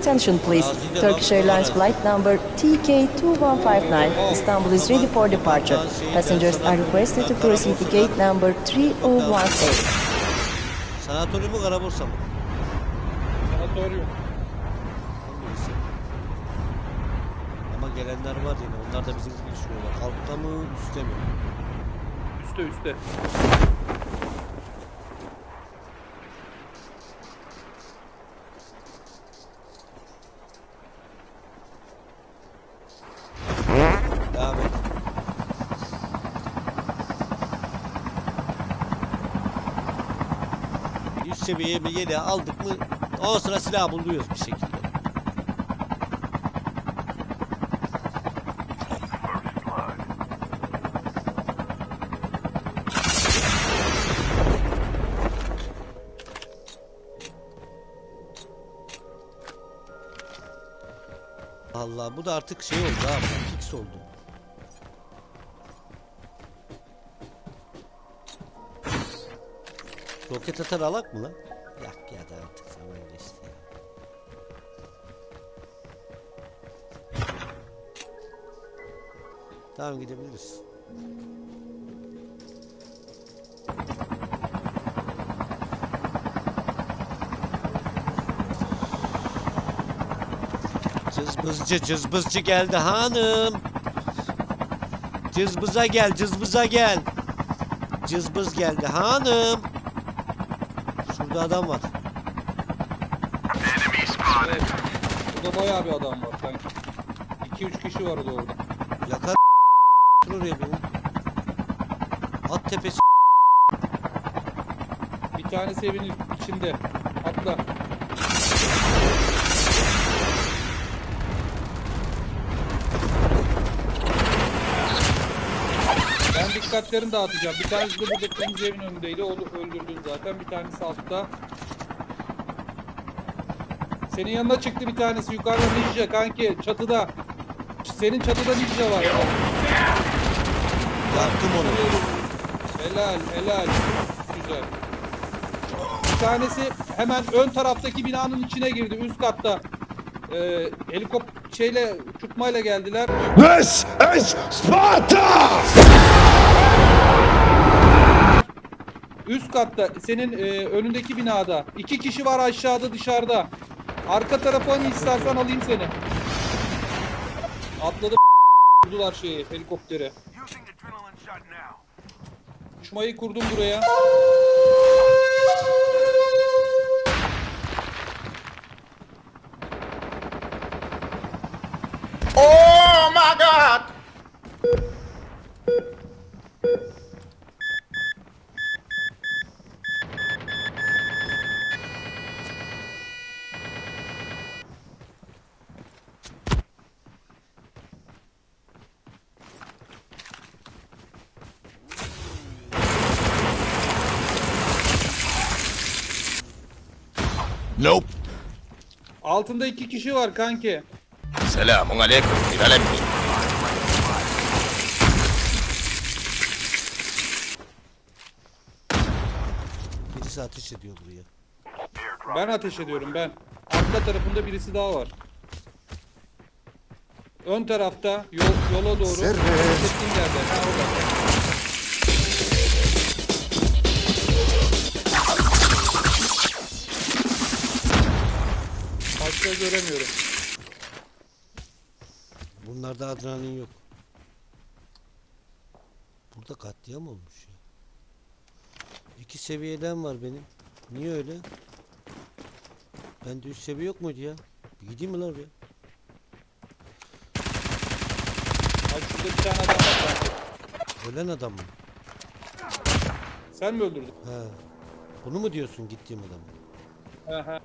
Attention please. Turkish Airlines flight number TK2159 Istanbul is ready for departure. Passengers are requested to proceed to gate number 3018. Sanatoryum mu kara borsa mı? Sanatoryum. Ama gelenler var yine. Onlar da bizim gibi düşünüyorlar. Altta mı üstte mi? Üste üste. Seviyeye mi yeni aldık mı o sıra silah buluyoruz bir şekilde. Allah bu da artık şey oldu ha fix oldu. Roket atar alak mı lan? Yak ya da artık zaman geçti ya. Tamam gidebiliriz. Cızbızcı cızbızcı geldi hanım. Cızbıza gel cızbıza gel. Cızbız geldi hanım. Şurada adam var. Evet. Burada bayağı bir adam var kanka. 2-3 kişi vardı orada. Yakar oraya beni. At tepesi Bir tanesi evin içinde. Atla. Ben dikkatlerini dağıtacağım. Bir tanesi de burada kırmızı evin önündeydi. Onu öldürdün zaten. Bir tanesi altta. Senin yanına çıktı bir tanesi. Yukarıda ninja kanki. Çatıda. Senin çatıda ninja var. yaktım onu. Helal helal. Güzel. Bir tanesi hemen ön taraftaki binanın içine girdi üst katta. Ee, helikopter şeyle uçurtmayla geldiler. This is Sparta! Üst katta senin e, önündeki binada. İki kişi var aşağıda dışarıda. Arka tarafa mı istersen alayım seni. Atladı vurdular şeyi helikoptere. Uçmayı kurdum buraya. Nope. Altında iki kişi var kanki. Selamun aleyküm. İlerleyin. Birisi ateş ediyor buraya. Ben ateş ediyorum ben. Arka tarafında birisi daha var. Ön tarafta yol, yola doğru. Ettiğin yerde. Ha, orada. Göremiyorum. Bunlarda adrenalin yok. Burada katliam olmuş ya. İki seviyeden var benim. Niye öyle? Bende üst seviye yok muydu ya? Bir gideyim mi lan oraya? Bak şurada bir tane adam var. Ölen adam mı? Sen mi öldürdün? He. Bunu mu diyorsun gittiğim adam? He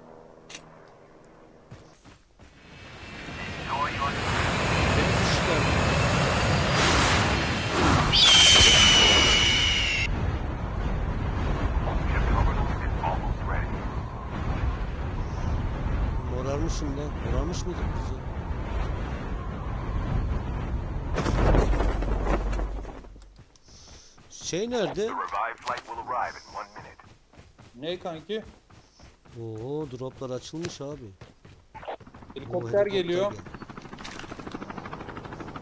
Morarmışım lan. Morarmış mıydık biz ya? Şey nerede? Ne kanki? Oo droplar açılmış abi. Oo, Helikopter geliyor.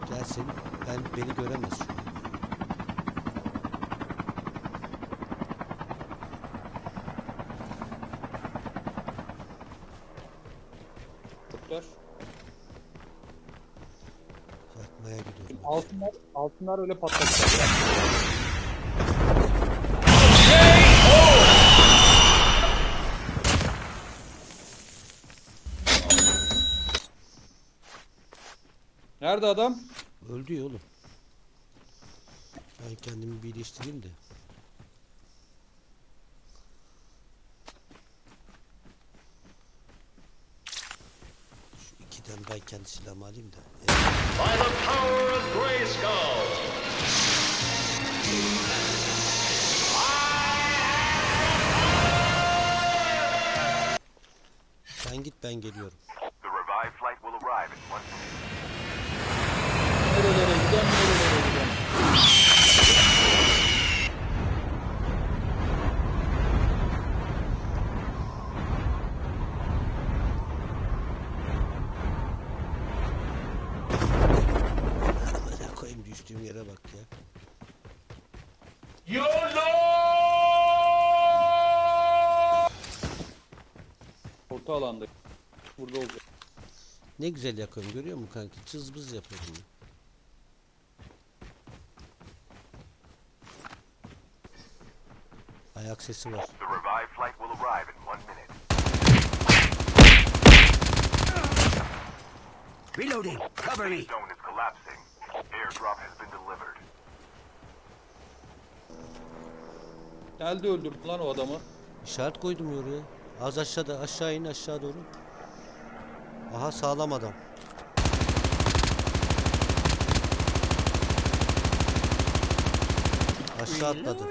Gelsin. Ben beni göremez şu an. Altınlar, altınlar öyle patlatacak. Nerede adam? Öldü ya oğlum. Ben kendimi bir iyileştireyim de. İkiden ben kendi silahımı alayım da. Evet. By the power of Grayskull! Sen git ben geliyorum. The revived flight will arrive in one minute. Nerelere giden nerelere giden. Amına koyayım düştüğüm yere bak ya. Orta alanda. Burada olacak. Ne güzel yakıyorum görüyor musun kanki? Cızbız yapıyorum ya. Ayak sesi var. Reloading. Cover me. Zone is collapsing. Airdrop has been delivered. Geldi öldürdü lan o adamı. İşaret koydum ya oraya. Az aşağıda aşağı in aşağı doğru. Aha sağlam adam. Aşağı atladı.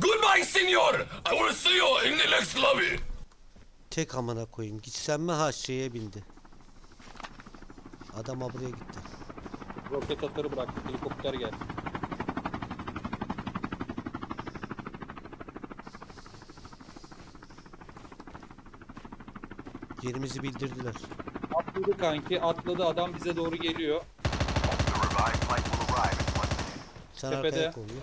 Goodbye, senor. I will see you in the next lobby. Tek amına koyayım. Gitsem mi ha şeye bindi. Adam buraya gitti. Roket atarı bıraktı. Helikopter geldi. Yerimizi bildirdiler. Atladı kanki. Atladı adam bize doğru geliyor. Sen Tepede. arkaya konuyor.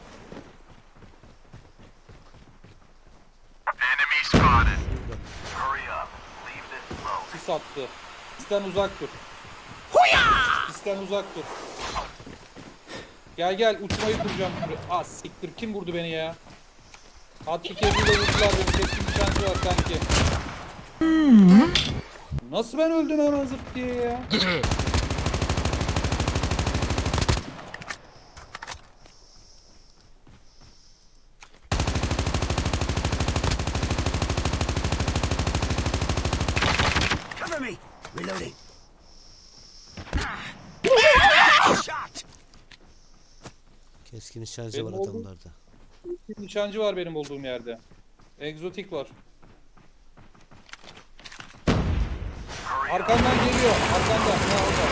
Enemy spotted. Hurry up. Leave this smoke. Sis attı. Sisten uzak dur. Sisten uzak dur. Gel gel uçmayı kuracağım. Ah siktir kim vurdu beni ya? At bir kere bile vurdular beni. Keskin bir şansı var sanki. Nasıl ben öldüm hemen zıp diye ya? Cover me. Reloading. Shot. Keskin nişancı Benim var oğlum- adamlarda. Bir nişancı var benim olduğum yerde. Egzotik var. Arkandan geliyor. Arkanda. Ha orada.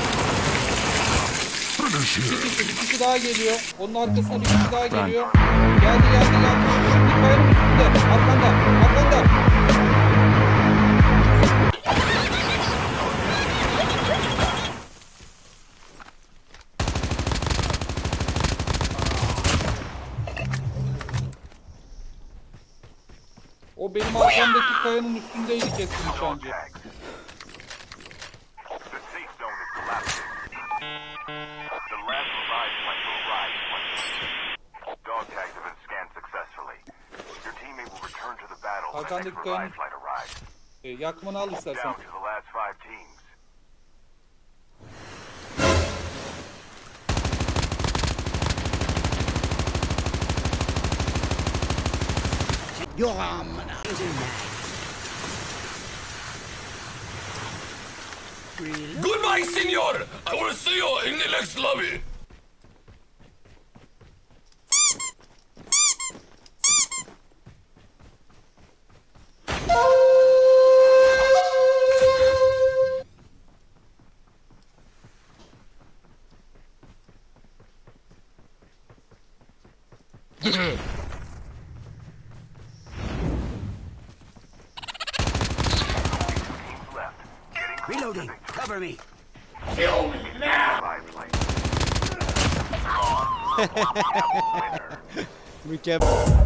Bir kişi, bir kişi daha geliyor. Onun arkasına bir kişi daha geliyor. Geldi geldi geldi. Şimdi kayanın üstünde. Arkanda. Arkanda. O benim arkamdaki kayanın üstündeydi keskin nişancı. Tags. The safe zone is collapsing. The last revived flight will arrive in one minute. Dog tags have been scanned successfully. Your teammate will return to the battle when the Arkandaki kayanın-. E, yakmanı al istersen. Your arm. Goodbye, senor. I will see you in the next lobby. Reloading. Cover me. Five flight. Mükemmel.